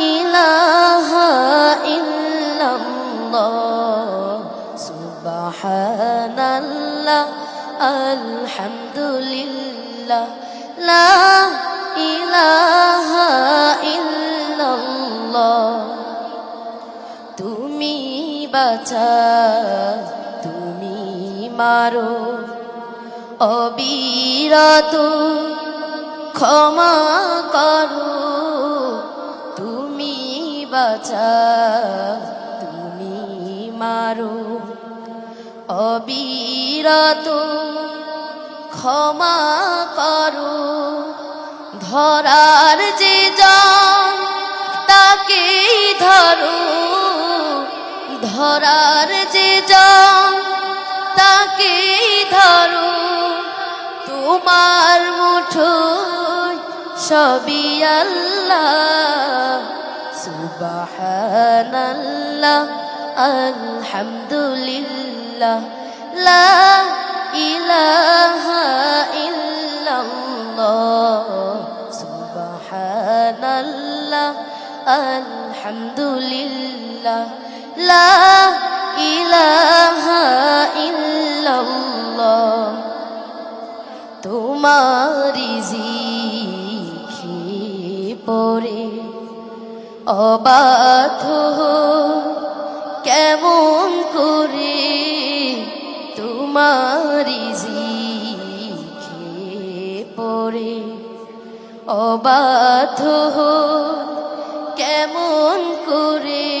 سبحان الله الحمد لله لا إله إلا الله سبحان الله الحمد لله لا إله إلا الله তুমি বাঁচা তুমি মারো অবিরত ক্ষমা করো বাঁচা, তুমি মারো। অবিরত ক্ষমা করো। ধরার যে জন, তাকেই ধরো। ধরার যে জন, তাকেই ধরো। তোমার মুঠো সবই আল্লাহ। সুবহানাল্লাহ আলহামদুলিল্লাহ লা ইলাহা ইল্লাল্লাহ সুবহানাল্লাহ আলহামদুলিল্লাহ লা ইলাহা ইল্লাল্লাহ। তোমারি জিখি পরে অবাধ কেমন করে তোমারি জিখি পরে অবাধ কেমন করে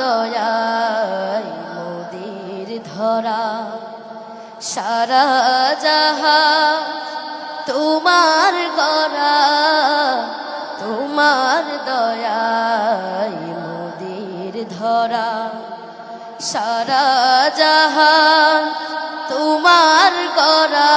দয়ায় মোদের ধরা। সারা জাহা তোমার গড়া, তোমার দয়ায় মোদের ধরা। সারা জাহান তোমার গড়া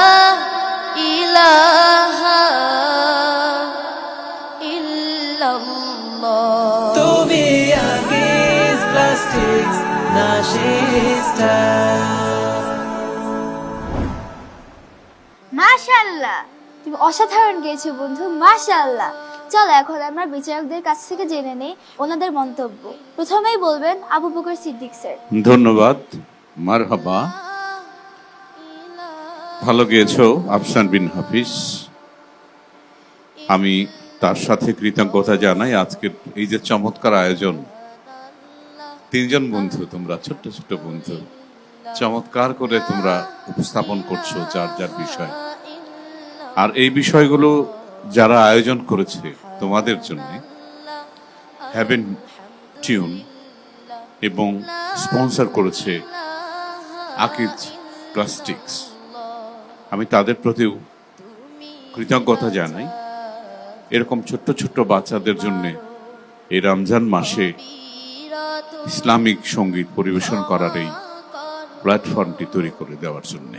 মাশাল্লাহ তুমি অসাধারণ গেয়েছো বন্ধু মাশাল্লাহ চলো এখন আমরা বিচারকদের কাছ থেকে জেনে নেই ওনাদের মন্তব্য। প্রথমেই বলবেন আবু বকর সিদ্দিক স্যার। ধন্যবাদ, মারহাবা। ভালো গেয়েছো, আফসান বিন হাফিজ। আমি তার সাথে কৃতজ্ঞতা জানাই আজকের এই যে চমৎকার আয়োজন। তিনজন বন্ধু তোমরা ছোট্ট ছোট্ট বন্ধু। চমৎকার করে তোমরা উপস্থাপন করছ যার যার বিষয়। আর এই বিষয়গুলো যারা আয়োজন করেছে তোমাদের জন্য হ্যাভেন টিউন এবং স্পন্সর করেছে আকিজ প্লাস্টিক্স আমি তাদের প্রতিও কৃতজ্ঞতা জানাই। এরকম ছোট্ট ছোট্ট বাচ্চাদের জন্য এই রমজান মাসে ইসলামিক সংগীত পরিবেশন করার এই প্ল্যাটফর্মটি তৈরি করে দেওয়ার জন্য।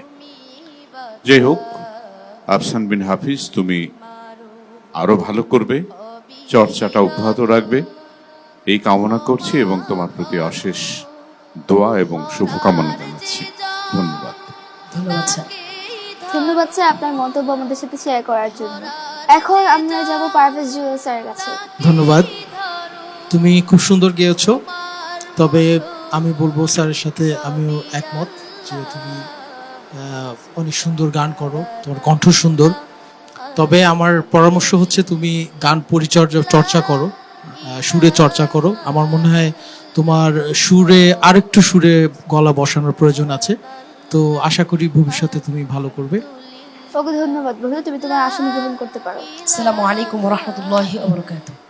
যাই হোক আফসান বিন হাফিজ তুমি আরও ভালো করবে চর্চাটা অব্যাহত রাখবে। এই কামনা করছি এবং তোমার প্রতি অশেষ দোয়া এবং শুভকামনা জানাচ্ছি। ধন্যবাদ। ধন্যবাদ স্যার। ধন্যবাদ স্যার আপনার মন্তব্য আমাদের সাথে শেয়ার করার জন্য। এখন আমরা যাব পারভেজ জুয়েল স্যারের কাছে। ধন্যবাদ। তুমি খুব সুন্দর গেয়েছো তবে আমি বলব স্যারের সাথে আমিও একমত যে তুমি অনেক সুন্দর গান করো তোমার কণ্ঠ সুন্দর। তবে আমার পরামর্শ হচ্ছে তুমি গান পরিচর্যা চর্চা করো সুরে চর্চা করো। আমার মনে হয় তোমার সুরে আরেকটু সুরে গলা বসানোর প্রয়োজন আছে। তো আশা করি ভবিষ্যতে তুমি ভালো করবে। ওকে ধন্যবাদ। বন্ধু তুমি তোমার আসন গ্রহণ করতে পারো। আসসালামু আলাইকুম রহমতুল্লাহি